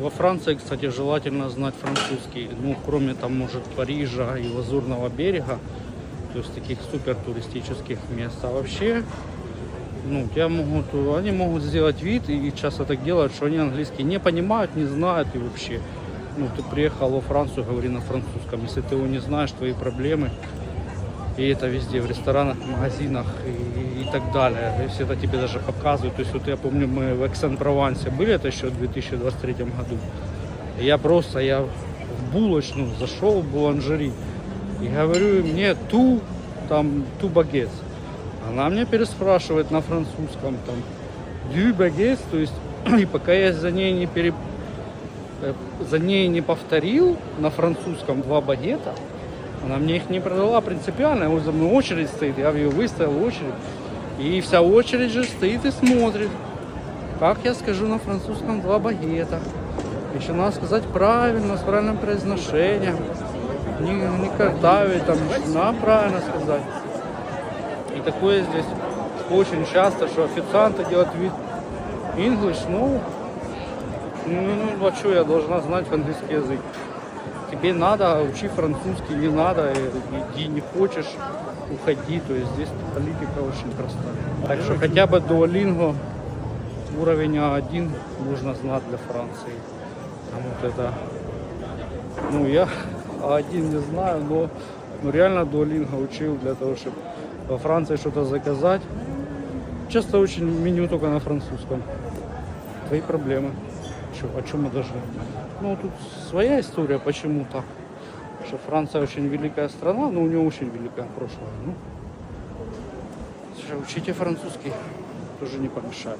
Во Франции, кстати, желательно знать французский. Ну, кроме там, может, Парижа и Лазурного берега, то есть таких супер туристических мест. А вообще, ну, тебя могут, они могут сделать вид, и часто так делают, что они английский не понимают, не знают и вообще. Ну, ты приехал во Францию, говори на французском. Если ты его не знаешь, твои проблемы, и это везде, в ресторанах, магазинах и, и так далее. То есть это тебе даже показывают. То есть вот я помню, мы в Эксен-Провансе были, это еще в 2023 году. Я просто, я в булочную зашел в буланжери и говорю, мне ту, там, ту багет. Она мне переспрашивает на французском, там, дю багет, то есть, и пока я за ней не пере, э, за ней не повторил на французском два багета, она мне их не продала принципиально, вот за мной очередь стоит, я в ее выставил очередь, и вся очередь же стоит и смотрит, как я скажу на французском два багета. Еще надо сказать правильно, с правильным произношением, не, не картавить, там, надо правильно сказать. И такое здесь очень часто, что официанты делают вид English, ну, ну, ну, а что я должна знать английский язык? Тебе надо, учи французский, не надо, иди, не хочешь, уходи. То есть здесь политика очень простая. Так что хотя бы Duolingo уровень А1 нужно знать для Франции. А вот это, ну я А1 не знаю, но ну, реально Duolingo учил для того, чтобы во Франции что-то заказать. Часто очень меню только на французском. Твои проблемы. Чё, о чем мы должны? Ну, тут своя история, почему так. Что Франция очень великая страна, но у нее очень великое прошлое. Ну, учите французский, тоже не помешает.